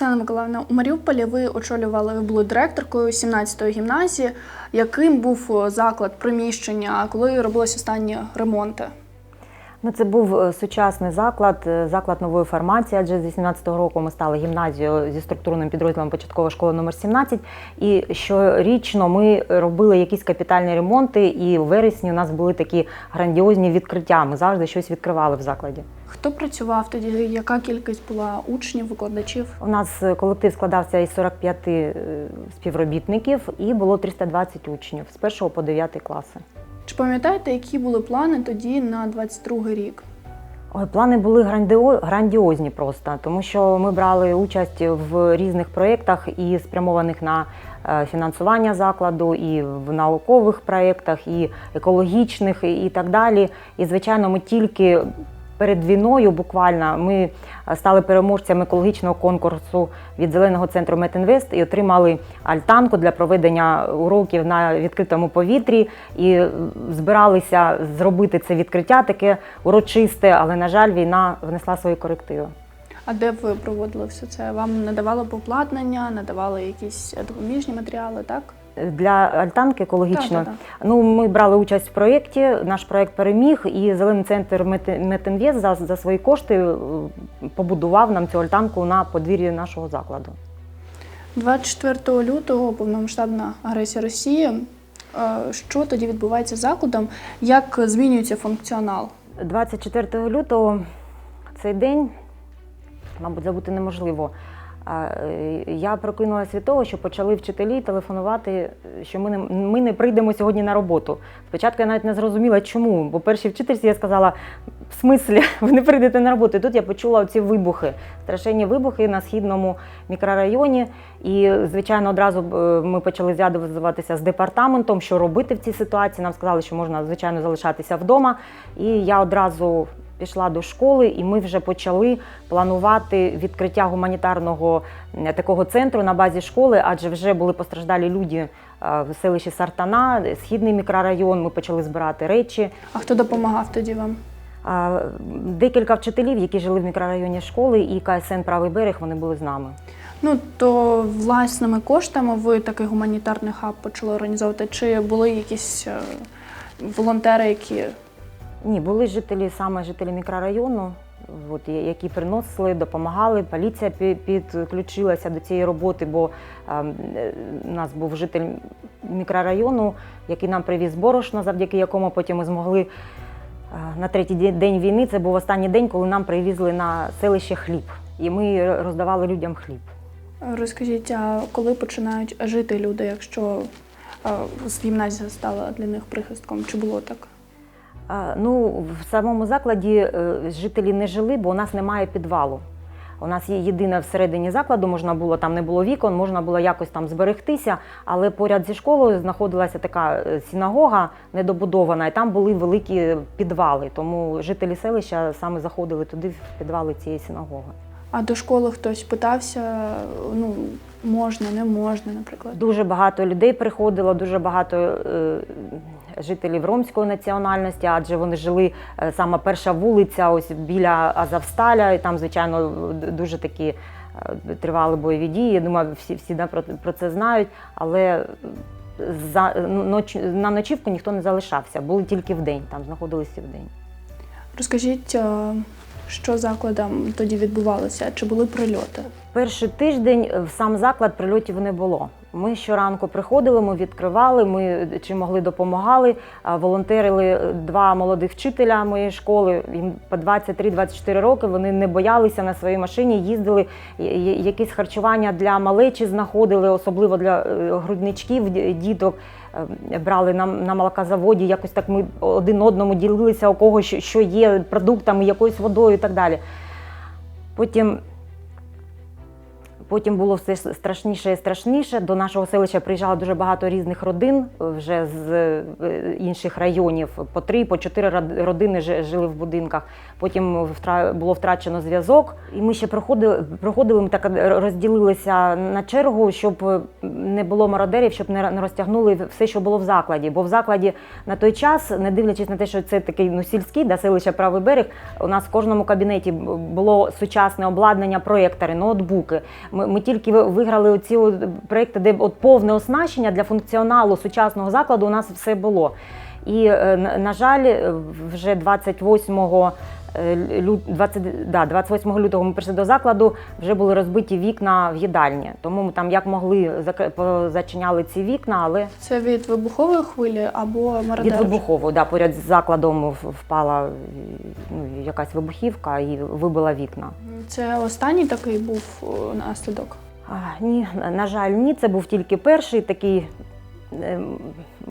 Оксана Миколаївна, у Маріуполі ви очолювали, були директоркою 17-ї гімназії. Яким був заклад, приміщення, коли робились останні ремонти? Ну, це був е, сучасний заклад, е, заклад нової формації, адже з 18-го року ми стали гімназією зі структурним підрозділом початкова школа номер 17. І щорічно ми робили якісь капітальні ремонти, і в вересні у нас були такі грандіозні відкриття. Ми завжди щось відкривали в закладі. Хто працював тоді? Яка кількість була учнів, викладачів? У нас е, колектив складався із 45 е, співробітників і було 320 учнів з 1 по 9 класи. Чи пам'ятаєте, які були плани тоді на 22-й рік? Ой, плани були грандіо- грандіозні просто, тому що ми брали участь в різних проєктах і спрямованих на е, фінансування закладу, і в наукових проєктах, і екологічних, і так далі. І, звичайно, ми тільки перед війною буквально ми е, стали переможцями екологічного конкурсу від зеленого центру Метінвест і отримали альтанку для проведення уроків на відкритому повітрі. І е, збиралися зробити це відкриття таке урочисте, але на жаль, війна внесла свої корективи. А де ви проводили все це? Вам надавали поплатнення, надавали якісь допоміжні матеріали, так? Для альтанки екологічно. Так, так, Ну, ми брали участь в проєкті. Наш проєкт переміг, і зелений центр Мет- за, за свої кошти е, побудував нам цю альтанку на подвір'ї нашого закладу. 24 лютого повномасштабна агресія Росії. Е, Що тоді відбувається з закладом? Як змінюється функціонал? 24 лютого цей день, мабуть, забути неможливо. Е, Я прокинулася від того, що почали вчителі телефонувати, що ми не, ми не прийдемо сьогодні на роботу. Спочатку я навіть не зрозуміла, чому. Бо першій вчительці я сказала, в смислі, ви не прийдете на роботу. І тут я почула ці вибухи, страшенні вибухи на східному мікрорайоні. І, звичайно, одразу е, ми почали зв'язуватися з департаментом, що робити в цій ситуації. Нам сказали, що можна, звичайно, залишатися вдома. І я одразу пішла до школи, і ми вже почали планувати відкриття гуманітарного такого центру на базі школи, адже вже були постраждалі люди е, в селищі Сартана, східний мікрорайон. Ми почали збирати речі. А хто допомагав тоді вам? Декілька вчителів, які жили в мікрорайоні школи, і КСН Правий берег, вони були з нами. Ну то власними коштами ви такий гуманітарний хаб почали організовувати? Чи були якісь е, волонтери, які Ні, були жителі, саме жителі мікрорайону, от, які приносили, допомагали. Поліція підключилася до цієї роботи, бо ем, е, у нас був житель мікрорайону, який нам привіз борошно, завдяки якому потім ми змогли е, на третій день війни. Це був останній день, коли нам привізли на селище хліб. І ми роздавали людям хліб. розкажіть, а коли починають жити люди, якщо е, з гімназія стала для них прихистком? Чи було так? Ну, в самому закладі е, жителі не жили, бо у нас немає підвалу. У нас є єдине всередині закладу, можна було там не було вікон, можна було якось там зберегтися, але поряд зі школою знаходилася така е, синагога недобудована, і там були великі підвали. Тому жителі селища саме заходили туди, в підвали цієї синагоги. А до школи хтось питався, ну можна, не можна, наприклад. Дуже багато людей приходило, дуже багато е, жителів ромської національності, адже вони жили е, саме перша вулиця, ось біля Азовсталя, і там, звичайно, дуже такі е, тривали бойові дії. Я думаю, всі, всі да, про, про це знають, але за, ноч, на ночівку ніхто не залишався, були тільки в день, там знаходилися в день. Розкажіть, е, що закладом тоді відбувалося? Чи були прильоти? Перший тиждень в сам заклад прильотів не було. Ми щоранку приходили, ми відкривали, ми чи могли допомагали. Волонтерили два молодих вчителя моєї школи. Їм по 23-24 роки. Вони не боялися на своїй машині, їздили якісь харчування для малечі, знаходили, особливо для е, грудничків, діток. Е, Брали на, на молокозаводі, якось так ми один одному ділилися, у кого що є продуктами, якоюсь водою і так далі. Потім Потім було все страшніше і страшніше. До нашого селища приїжджало дуже багато різних родин е, вже з е, інших районів. По три, по чотири род- родини жи- жили в будинках. Потім було втрачено зв'язок. І ми ще проходили, проходили ми так розділилися на чергу, щоб е, не було мародерів, щоб не розтягнули все, що було в закладі. Бо в закладі на той час, не дивлячись на те, що це такий ну, сільський да, селище правий берег, у нас в кожному кабінеті було сучасне обладнання, проєктори, ноутбуки. Ми Ми, тільки виграли оці от проекти, де от повне оснащення для функціоналу сучасного закладу у нас все було. І, е, на, жаль, вже 28 е, лю- 20, да, 28 лютого ми прийшли до закладу, вже були розбиті вікна в їдальні. Тому ми там як могли зачиняли ці вікна, але Це від вибухової хвилі або від мародерів? вибухового, да, поряд з закладом впала е, ну, якась вибухівка і вибила вікна. Це останній такий був наслідок. А, ні, на- на жаль, ні, це був тільки перший такий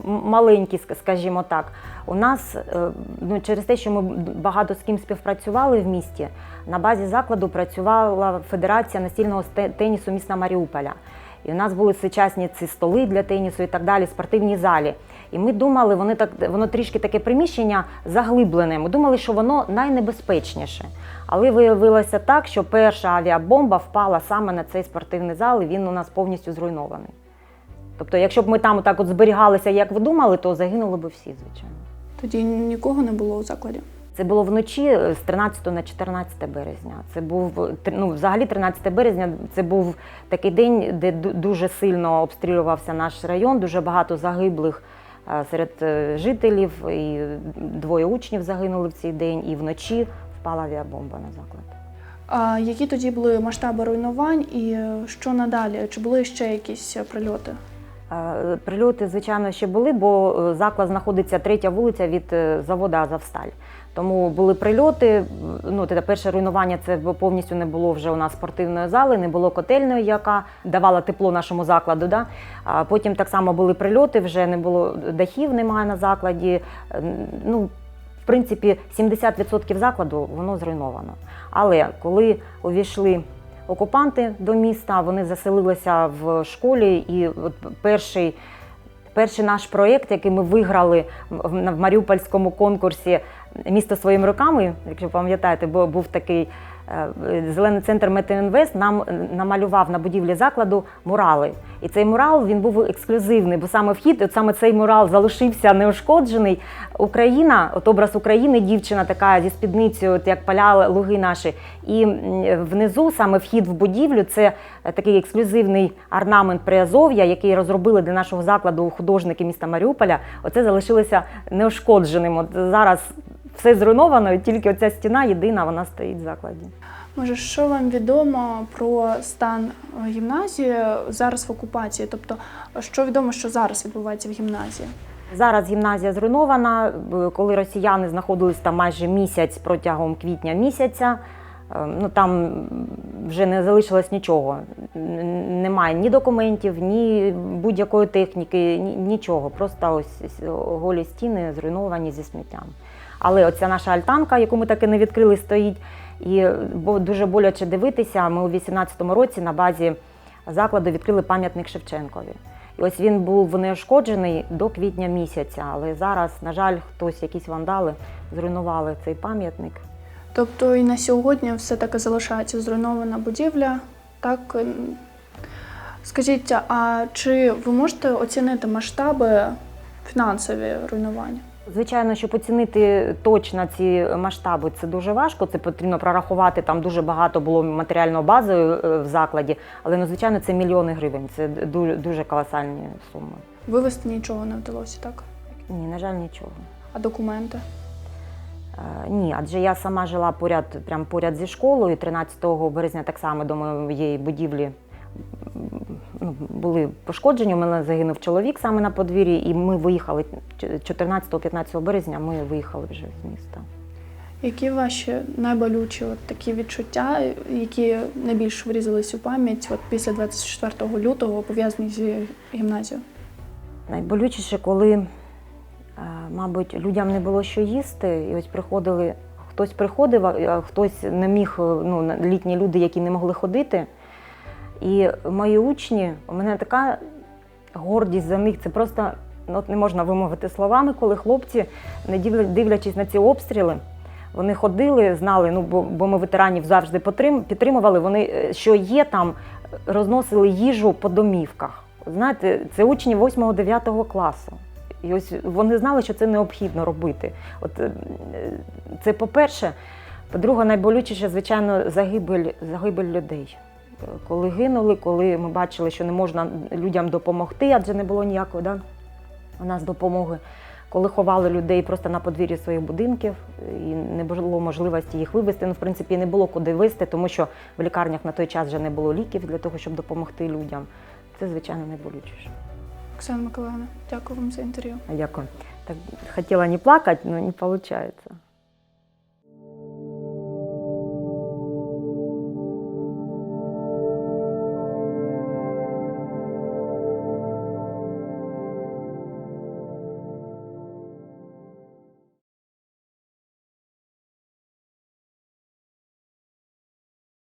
м- маленький, ск- скажімо так. У нас е, ну, через те, що ми багато з ким співпрацювали в місті, на базі закладу працювала Федерація настільного тенісу міста Маріуполя. І у нас були сучасні ці столи для тенісу і так далі, спортивні залі. І ми думали, вони так воно трішки таке приміщення заглиблене. Ми думали, що воно найнебезпечніше. Але виявилося так, що перша авіабомба впала саме на цей спортивний зал, і він у нас повністю зруйнований. Тобто, якщо б ми там так от зберігалися, як ви думали, то загинули б всі, звичайно. Тоді нікого не було у закладі. Це було вночі е, з 13 на 14 березня. Це був е, ну, взагалі 13 березня. Це був такий день, де дуже сильно обстрілювався наш район, дуже багато загиблих е, серед жителів. І двоє учнів загинули в цей день, і вночі впала авіабомба на заклад. А які тоді були масштаби руйнувань і що надалі? Чи були ще якісь прильоти? Прильоти, звичайно, ще були, бо е, заклад знаходиться третя вулиця від е, заводу Азовсталь. Тому були прильоти. Ну, те перше руйнування це повністю не було вже у нас спортивної зали, не було котельної, яка давала тепло нашому закладу. Да? А потім так само були прильоти, вже не було дахів, немає на закладі. Ну, в принципі, 70% закладу воно зруйновано. Але коли увійшли окупанти до міста, вони заселилися в школі, і перший. Перший наш проєкт, який ми виграли в Маріупольському конкурсі Місто своїми руками, якщо пам'ятаєте, бо був такий зелений центр Метеоінвест, нам намалював на будівлі закладу мурали. І цей мурал він був ексклюзивний, бо саме вхід, от саме цей мурал залишився неушкоджений. Україна, от образ України, дівчина така зі спідницею, от як поля луги наші. І внизу саме вхід в будівлю це е, такий ексклюзивний орнамент Приазов'я, який розробили для нашого закладу художники міста Маріуполя. Оце залишилося неушкодженим. От зараз все зруйновано, і тільки оця стіна єдина, вона стоїть в закладі. Може, що вам відомо про стан е, гімназії зараз в окупації? Тобто, що відомо, що зараз відбувається в гімназії? Зараз гімназія зруйнована. Коли росіяни знаходились там майже місяць протягом квітня місяця, е, ну там вже не залишилось нічого. Немає ні документів, ні будь-якої техніки, ні- нічого. Просто ось голі стіни зруйновані зі сміттям. Але оця наша альтанка, яку ми таки не відкрили, стоїть. І е, дуже боляче дивитися. Ми у 18-му році на базі закладу відкрили пам'ятник Шевченкові. І ось він був неушкоджений до квітня місяця, але зараз, на жаль, хтось, якісь вандали, зруйнували цей пам'ятник. Тобто і на сьогодні все таки залишається зруйнована будівля. Так скажіть, а чи ви можете оцінити масштаби фінансові руйнування? Звичайно, щоб оцінити точно ці масштаби, це дуже важко. Це потрібно прорахувати. Там дуже багато було матеріальної бази е, в закладі, але ну, звичайно, це мільйони гривень. Це дуже, дуже колосальні суми. Вивезти нічого не вдалося, так? Ні, на жаль, нічого. А документи? Е, Ні, адже я сама жила поряд, прямо поряд зі школою. 13 березня так само до моєї будівлі були пошкоджені. У мене загинув чоловік саме на подвір'ї, і ми виїхали 14-15 березня. Ми виїхали вже з міста. Які ваші найболючі от такі відчуття, які найбільш врізались у пам'ять от після 24 лютого, пов'язані зі гімназією? Найболючіше, коли, е, мабуть, людям не було що їсти, і ось приходили, хтось приходив, а хтось не міг, е, ну, літні люди, які не могли ходити. І мої учні, у мене така гордість за них, це просто ну, от не можна вимовити словами, коли хлопці, не дивлячись на ці обстріли, вони ходили, знали, ну бо, бо ми ветеранів завжди підтримували. Вони е, що є там, розносили їжу по домівках. Знаєте, це учні 8-9 класу. І ось вони знали, що це необхідно робити. От е, це по-перше. По-друге, найболючіше, звичайно, загибель, загибель людей. Коли гинули, коли ми бачили, що не можна людям допомогти, адже не було ніякої да, у нас допомоги. Коли ховали людей просто на подвір'ї своїх будинків і не було можливості їх вивезти. Ну, в принципі, не було куди везти, тому що в лікарнях на той час вже не було ліків для того, щоб допомогти людям. Це, звичайно, найболючіше. Оксана Миколаївна, дякую вам за інтерв'ю. Дякую. Так хотіла не плакати, але не виходить.